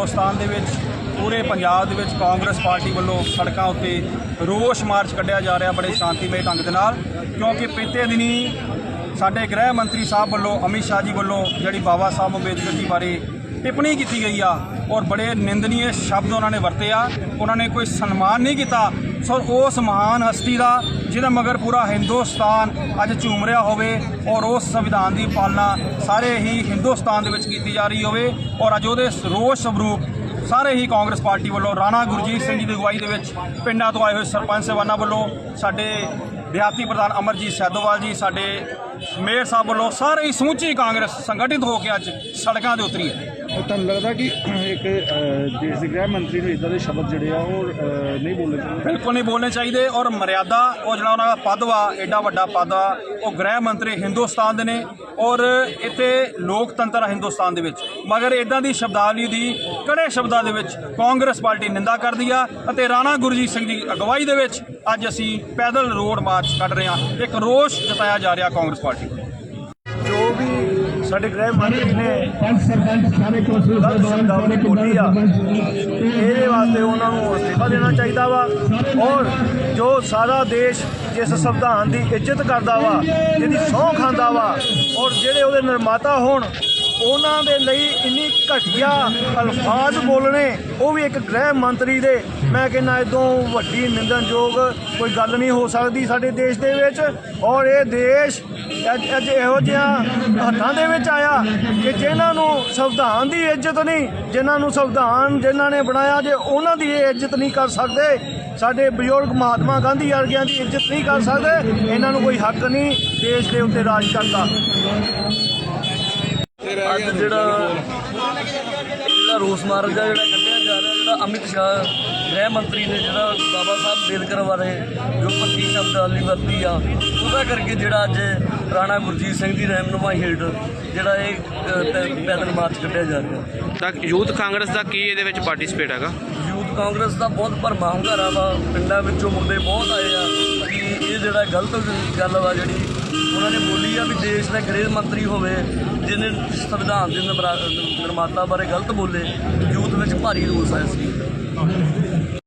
ਹਿੰਦੁਸਤਾਨ ਦੇ ਵਿੱਚ, ਪੂਰੇ ਪੰਜਾਬ ਦੇ ਵਿੱਚ ਕਾਂਗਰਸ ਪਾਰਟੀ ਵੱਲੋਂ ਸੜਕਾਂ ਉੱਤੇ ਰੋਸ ਮਾਰਚ ਕੱਢਿਆ ਜਾ ਰਿਹਾ ਬੜੇ ਸ਼ਾਂਤੀਮਈ ਢੰਗ ਦੇ ਨਾਲ, ਕਿਉਂਕਿ ਪਿਛਲੇ ਦਿਨੀ ਸਾਡੇ ਗ੍ਰਹਿ ਮੰਤਰੀ ਸਾਹਿਬ ਵੱਲੋਂ, ਅਮਿਤ ਸ਼ਾਹ ਜੀ ਵੱਲੋਂ ਜਿਹੜੀ ਬਾਬਾ ਸਾਹਿਬ ਅੰਬੇਦਕਰ ਜੀ ਬਾਰੇ ਟਿੱਪਣੀ ਕੀਤੀ ਗਈ ਆ ਔਰ ਬੜੇ ਨਿੰਦਨੀय ਸ਼ਬਦ ਉਹਨਾਂ ਨੇ ਵਰਤੇ ਆ। ਉਹਨਾਂ ਨੇ ਕੋਈ ਸਨਮਾਨ ਨਹੀਂ ਕੀਤਾ ਸੋ ਉਸ ਮਹਾਨ ਹਸਤੀ ਦਾ, ਜਿਹਦੇ ਮਗਰ ਪੂਰਾ ਹਿੰਦੁਸਤਾਨ ਅੱਜ ਝੂਮ ਰਿਹਾ ਹੋਵੇ ਔਰ ਉਸ ਸੰਵਿਧਾਨ ਦੀ ਪਾਲਣਾ ਸਾਰੇ ਹੀ ਹਿੰਦੁਸਤਾਨ ਦੇ ਵਿੱਚ ਕੀਤੀ ਜਾ ਰਹੀ ਹੋਵੇ ਔਰ ਅੱਜ ਉਹਦੇ ਰੋਸ ਸਵਰੂਪ ਸਾਰੇ ਹੀ ਕਾਂਗਰਸ ਪਾਰਟੀ ਵੱਲੋਂ ਰਾਣਾ ਗੁਰਜੀਤ ਸਿੰਘ ਜੀ ਦੀ ਅਗਵਾਈ ਦੇ ਵਿੱਚ ਪਿੰਡਾਂ ਤੋਂ ਆਏ ਹੋਏ ਸਰਪੰਚ ਸੇਵਾਨਾ ਵੱਲੋਂ, ਸਾਡੇ ਦਿਹਾਤੀ ਪ੍ਰਧਾਨ ਅਮਰਜੀਤ ਸੈਦੋਵਾਲ ਜੀ, ਸਾਡੇ ਮੇਅਰ ਸਾਹਿਬ ਵੱਲੋਂ ਸਾਰੇ ਹੀ ਸਮੁੱਚੀ ਕਾਂਗਰਸ ਸੰਗਠਿਤ ਹੋ ਕੇ ਅੱਜ ਸੜਕਾਂ ਦੇ ਉਤਰੀ ਹੈ। ਤੁਹਾਨੂੰ ਲੱਗਦਾ ਕਿ ਇੱਕ ਦੇਸ਼ ਦੇ ਗ੍ਰਹਿ ਮੰਤਰੀ ਨੂੰ ਇਦਾਂ ਦੇ ਸ਼ਬਦ ਜਿਹੜੇ ਆ ਉਹ ਨਹੀਂ ਬੋਲਣੇ ਚਾਹੀਦੇ? ਬਿਲਕੁਲ ਨਹੀਂ ਬੋਲਣੇ ਚਾਹੀਦੇ ਔਰ ਮਰਿਆਦਾ, ਉਹ ਜਿਹੜਾ ਉਹਨਾਂ ਦਾ ਪਦ ਵਾ ਐਡਾ ਵੱਡਾ ਪਦ ਆ, ਉਹ ਗ੍ਰਹਿ ਮੰਤਰੀ ਹਿੰਦੁਸਤਾਨ ਦੇ ਨੇ ਔਰ ਇੱਥੇ ਲੋਕਤੰਤਰ ਆ ਹਿੰਦੁਸਤਾਨ ਦੇ ਵਿੱਚ। ਮਗਰ ਇਦਾਂ ਦੀ ਸ਼ਬਦਾਵਲੀ ਦੀ ਕੜੇ ਸ਼ਬਦਾਂ ਦੇ ਵਿੱਚ ਕਾਂਗਰਸ ਪਾਰਟੀ ਨਿੰਦਾ ਕਰਦੀ ਆ ਅਤੇ ਰਾਣਾ ਗੁਰਜੀਤ ਸਿੰਘ ਦੀ ਅਗਵਾਈ ਦੇ ਵਿੱਚ ਅੱਜ ਅਸੀਂ ਪੈਦਲ ਰੋਡ ਮਾਰਚ ਕੱਢ ਰਹੇ ਹਾਂ। ਇੱਕ ਰੋਸ ਜਤਾਇਆ ਜਾ ਰਿਹਾ ਕਾਂਗਰਸ ਪਾਰਟੀ ਸਾਡੇ ਗ੍ਰਹਿ ਮੰਤਰੀ ਨੇ ਪੰਜ ਸਰਪੰਚ ਸਾਰੇ ਕੌਂਸਲ ਗਲਤ ਸ਼ਬਦਾਵਲੀ ਬੋਲੀ ਆ। ਇਹਦੇ ਵਾਸਤੇ ਉਹਨਾਂ ਨੂੰ ਅਸਤੀਫਾ ਦੇਣਾ ਚਾਹੀਦਾ ਵਾ। ਔਰ ਜੋ ਸਾਰਾ ਦੇਸ਼ ਜਿਸ ਸੰਵਿਧਾਨ ਦੀ ਇੱਜ਼ਤ ਕਰਦਾ ਵਾ ਜਿਹਦੀ ਸਹੁੰ ਖਾਂਦਾ ਵਾ ਔਰ ਜਿਹੜੇ ਉਹਦੇ ਨਿਰਮਾਤਾ ਹੋਣ ਉਹਨਾਂ ਦੇ ਲਈ ਇੰਨੀ ਘਟੀਆ ਅਲਫਾਜ਼ ਬੋਲਣੇ, ਉਹ ਵੀ ਇੱਕ ਗ੍ਰਹਿ ਮੰਤਰੀ ਦੇ। ਮੈਂ ਕਹਿੰਦਾ, ਇਦੋਂ ਵੱਡੀ ਨਿੰਦਣਯੋਗ ਕੋਈ ਗੱਲ ਨਹੀਂ ਹੋ ਸਕਦੀ ਸਾਡੇ ਦੇਸ਼ ਦੇ ਵਿੱਚ। ਔਰ ਇਹ ਦੇਸ਼ ਅੱਜ ਅੱਜ ਇਹੋ ਜਿਹਾ ਹੱਥਾਂ ਦੇ ਵਿੱਚ ਆਇਆ ਕਿ ਜਿਨ੍ਹਾਂ ਨੂੰ ਸੰਵਿਧਾਨ ਦੀ ਇੱਜ਼ਤ ਨਹੀਂ, ਜਿਨ੍ਹਾਂ ਨੂੰ ਸੰਵਿਧਾਨ ਜਿਨ੍ਹਾਂ ਨੇ ਬਣਾਇਆ ਜੇ ਉਹਨਾਂ ਦੀ ਇਹ ਇੱਜ਼ਤ ਨਹੀਂ ਕਰ ਸਕਦੇ। ਸਾਡੇ ਬਜ਼ੁਰਗ ਮਹਾਤਮਾ ਗਾਂਧੀ ਵਰਗਿਆਂ ਦੀ ਇੱਜ਼ਤ ਨਹੀਂ ਕਰ ਸਕਦੇ। ਇਹਨਾਂ ਨੂੰ ਕੋਈ ਹੱਕ ਨਹੀਂ ਦੇਸ਼ ਦੇ ਉੱਤੇ ਰਾਜ ਕਰਦਾ ਅੱਜ ਜਿਹੜਾ ਜਿਹੜਾ ਰੋਸ ਮਾਰਚ ਦਾ ਜਿਹੜਾ ਕੱਢਿਆ ਜਾ ਰਿਹਾ ਜਿਹੜਾ ਅਮਿਤ ਸ਼ਾਹ ਗ੍ਰਹਿ ਮੰਤਰੀ ਨੇ ਜਿਹੜਾ ਬਾਬਾ ਸਾਹਿਬ ਅੰਬੇਦਕਰ ਬਾਰੇ ਜੋ ਪੱਤੀ ਸ਼ਬਦਾਵਲੀ ਵਰਤੀ ਆ ਉਹਦਾ ਕਰਕੇ ਜਿਹੜਾ ਅੱਜ ਰਾਣਾ ਗੁਰਜੀਤ ਸਿੰਘ ਦੀ ਰਹਿਨੁਮਾਈ ਹੇਠ ਜਿਹੜਾ ਇਹ ਅ, ਪੈਦਲ ਮਾਰਚ ਕੱਢਿਆ ਜਾ ਰਿਹਾ। ਤਾਂ ਯੂਥ ਕਾਂਗਰਸ ਦਾ ਕੀ ਇਹਦੇ ਵਿੱਚ ਪਾਰਟਿਸਿਪੇਟ ਹੈਗਾ? ਯੂਥ ਕਾਂਗਰਸ ਦਾ ਬਹੁਤ ਭਰਮਾ ਹੁੰਗਾਰਾ ਵਾ ਪਿੰਡਾਂ ਵਿੱਚੋਂ ਮੁੰਡੇ ਬਹੁਤ ਆਏ ਆ ਕਿ ਇਹ ਜਿਹੜਾ ਗਲਤ ਗੱਲ ਵਾ ਜਿਹੜੀ ਉਹਨਾਂ ਨੇ ਵੀ ਦੇਸ਼ ਦਾ ਗ੍ਰਹਿ ਮੰਤਰੀ ਹੋਵੇ, ਜਿਹਨੇ ਸੰਵਿਧਾਨ ਦੇ ਨਿਰਮਾ- ਨਿਰਮਾਤਾ ਬਾਰੇ ਗਲਤ ਬੋਲੇ, ਯੂਥ ਵਿੱਚ ਭਾਰੀ ਰੋਸ ਆਇਆ ਸੀ।